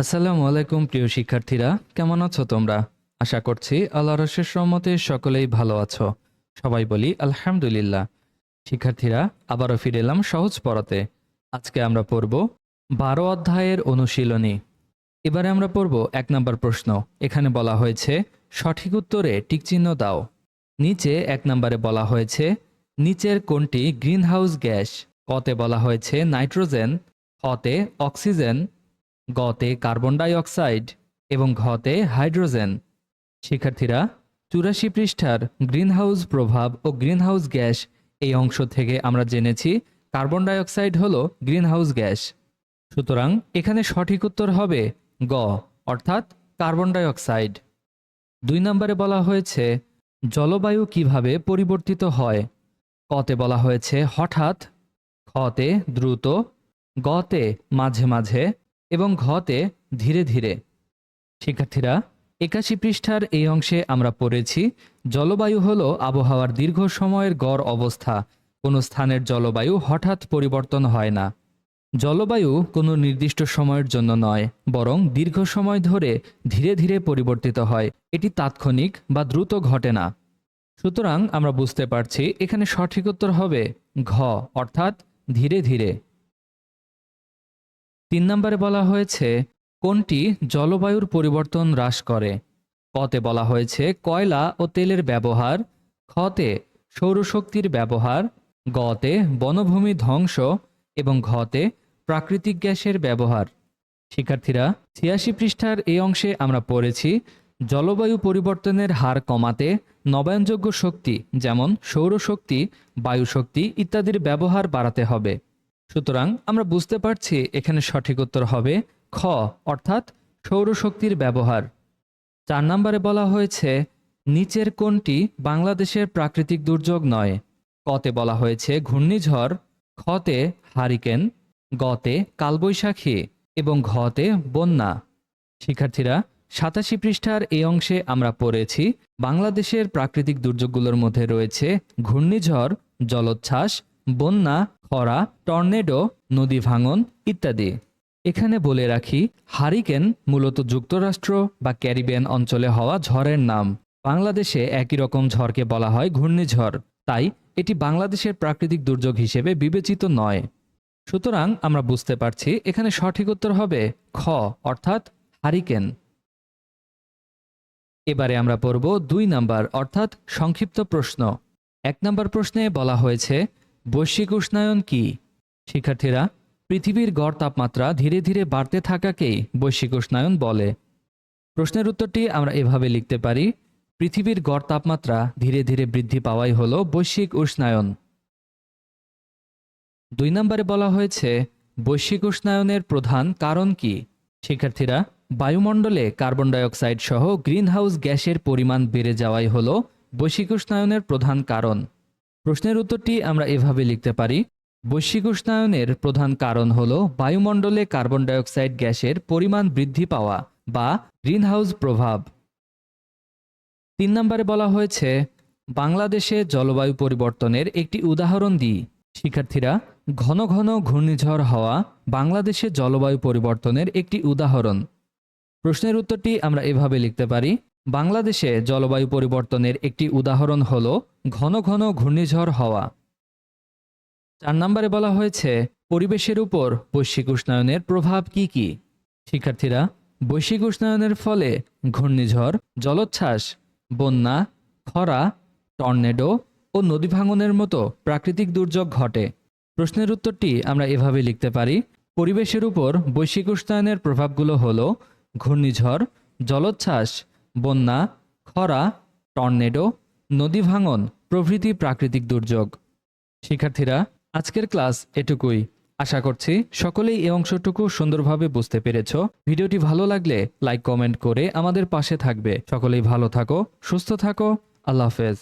আসসালামু আলাইকুম, প্রিয় শিক্ষার্থীরা। কেমন আছো তোমরা? আশা করছি আল্লাহ রসের সম্মতে সকলেই ভালো আছো। সবাই বলি আলহামদুলিল্লাহ। শিক্ষার্থীরা, আবারও ফিরে এলাম সহজ পড়াতে। আজকে আমরা পড়ব বারো অধ্যায়ের অনুশীলনী। এবারে আমরা পড়ব এক নম্বর প্রশ্ন। এখানে বলা হয়েছে, সঠিক উত্তরে টিকচিহ্ন দাও। নিচে এক নম্বরে বলা হয়েছে, নিচের কোনটি গ্রিনহাউস গ্যাস? কতে বলা হয়েছে নাইট্রোজেন হতে অক্সিজেন গতে কার্বন ডাইঅক্সাইড এবং ঘতে হাইড্রোজেন। শিক্ষার্থীরা, চুরাশি পৃষ্ঠার গ্রিনহাউস প্রভাব ও গ্রিনহাউস গ্যাস এই অংশ থেকে আমরা জেনেছি কার্বন ডাইঅক্সাইড হল গ্রিনহাউস গ্যাস। সুতরাং এখানে সঠিক উত্তর হবে গ, অর্থাৎ কার্বন ডাইঅক্সাইড। দুই নম্বরে বলা হয়েছে, জলবায়ু কীভাবে পরিবর্তিত হয়? কতে বলা হয়েছে হঠাৎ খতে দ্রুত, গতে মাঝে মাঝে এবং ঘতে ধীরে ধীরে। শিক্ষার্থীরা, একাশি পৃষ্ঠার এই অংশে আমরা পড়েছি, জলবায়ু হল আবহাওয়ার দীর্ঘ সময়ের গড় অবস্থা। কোনো স্থানের জলবায়ু হঠাৎ পরিবর্তন হয় না। জলবায়ু কোনো নির্দিষ্ট সময়ের জন্য নয়, বরং দীর্ঘ সময় ধরে ধীরে ধীরে পরিবর্তিত হয়। এটি তাৎক্ষণিক বা দ্রুত ঘটে না। সুতরাং আমরা বুঝতে পারছি এখানে সঠিক উত্তর হবে ঘ, অর্থাৎ ধীরে ধীরে। তিন নম্বরে বলা হয়েছে, কোনটি জলবায়ুর পরিবর্তন হ্রাস করে? কতে বলা হয়েছে, কয়লা ও তেলের ব্যবহার খতে সৌরশক্তির ব্যবহার, গতে বনভূমি ধ্বংস এবং ঘতে প্রাকৃতিক গ্যাসের ব্যবহার। শিক্ষার্থীরা, ছিয়াশি পৃষ্ঠার এই অংশে আমরা পড়েছি, জলবায়ু পরিবর্তনের হার কমাতে নবায়নযোগ্য শক্তি যেমন সৌরশক্তি, বায়ুশক্তি ইত্যাদির ব্যবহার বাড়াতে হবে। সুতরাং আমরা বুঝতে পারছি এখানে সঠিক উত্তর হবে খ, অর্থাৎ সৌরশক্তির ব্যবহার। চার নম্বরে বলা হয়েছে, নিচের কোনটি বাংলাদেশের প্রাকৃতিক দুর্যোগ নয়। কতে বলা হয়েছে, ঘূর্ণিঝড় খতে হারিকেন, গতে কালবৈশাখী এবং ঘতে বন্যা। শিক্ষার্থীরা, সাতাশি পৃষ্ঠার এই অংশে আমরা পড়েছি, বাংলাদেশের প্রাকৃতিক দুর্যোগগুলোর মধ্যে রয়েছে ঘূর্ণিঝড়, জলোচ্ছ্বাস বন্যা, খরা, টর্নেডো, নদী ভাঙন ইত্যাদি। এখানে বলে রাখি, হারিকেন মূলত যুক্তরাষ্ট্র বা ক্যারিবিয়ান অঞ্চলে হওয়া ঝড়ের নাম। বাংলাদেশে একই রকম ঝড়কে বলা হয় ঘূর্ণিঝড়। তাই এটি বাংলাদেশের প্রাকৃতিক দুর্যোগ হিসেবে বিবেচিত নয়। সুতরাং আমরা বুঝতে পারছি এখানে সঠিক উত্তর হবে খ, অর্থাৎ হারিকেন। এবারে আমরা পড়ব দুই নাম্বার, অর্থাৎ সংক্ষিপ্ত প্রশ্ন। এক নাম্বার প্রশ্নে বলা হয়েছে বৈশ্বিক উষ্ণায়ন কি? শিক্ষার্থীরা, পৃথিবীর গড় তাপমাত্রা ধীরে ধীরে বাড়তে থাকাকেই বৈশ্বিক উষ্ণায়ন বলে। প্রশ্নের উত্তরটি আমরা এভাবে লিখতে পারি, পৃথিবীর গড় তাপমাত্রা ধীরে ধীরে বৃদ্ধি পাওয়াই হল বৈশ্বিক উষ্ণায়ন। দুই নম্বরে বলা হয়েছে, বৈশ্বিক উষ্ণায়নের প্রধান কারণ কি? শিক্ষার্থীরা, বায়ুমণ্ডলে কার্বন ডাইঅক্সাইড সহ গ্রিনহাউস গ্যাসের পরিমাণ বেড়ে যাওয়াই হল বৈশ্বিক উষ্ণায়নের প্রধান কারণ। প্রশ্নের উত্তরটি আমরা এভাবে লিখতে পারি। বৈশ্বিক উষ্ণায়নের প্রধান কারণ হল বায়ুমণ্ডলে কার্বন ডাইঅক্সাইড গ্যাসের পরিমাণ বৃদ্ধি পাওয়া বা গ্রিনহাউস প্রভাব। তিন নম্বরে বলা হয়েছে, বাংলাদেশে জলবায়ু পরিবর্তনের একটি উদাহরণ দিই। শিক্ষার্থীরা, ঘন ঘন ঘূর্ণিঝড় হওয়া বাংলাদেশে জলবায়ু পরিবর্তনের একটি উদাহরণ। প্রশ্নের উত্তরটি আমরা এভাবে লিখতে পারি বাংলাদেশে জলবায়ু পরিবর্তনের একটি উদাহরণ হল ঘন ঘন ঘূর্ণিঝড় হওয়া। চার নম্বরে বলা হয়েছে, পরিবেশের উপর বৈশ্বিক উষ্ণায়নের প্রভাব কি কি? শিক্ষার্থীরা, বৈশ্বিক উষ্ণায়নের ফলে ঘূর্ণিঝড়, জলোচ্ছ্বাস, বন্যা, খরা, টর্নেডো ও নদী ভাঙনের মতো প্রাকৃতিক দুর্যোগ ঘটে। প্রশ্নের উত্তরটি আমরা এভাবে লিখতে পারি, পরিবেশের উপর বৈশ্বিক উষ্ণায়নের প্রভাবগুলো হল ঘূর্ণিঝড়, জলোচ্ছ্বাস বন্যা, খরা, টর্নেডো, নদী ভাঙন, প্রভৃতি প্রাকৃতিক দুর্যোগ। শিক্ষার্থীরা, আজকের ক্লাস এটুকুই। আশা করছি সকলেই এই অংশটুকু সুন্দরভাবে বুঝতে পেরেছ। ভিডিওটি ভালো লাগলে লাইক, কমেন্ট করে আমাদের পাশে থাকবে। সকলেই ভালো থাকো, সুস্থ থাকো। আল্লাহ হাফেজ।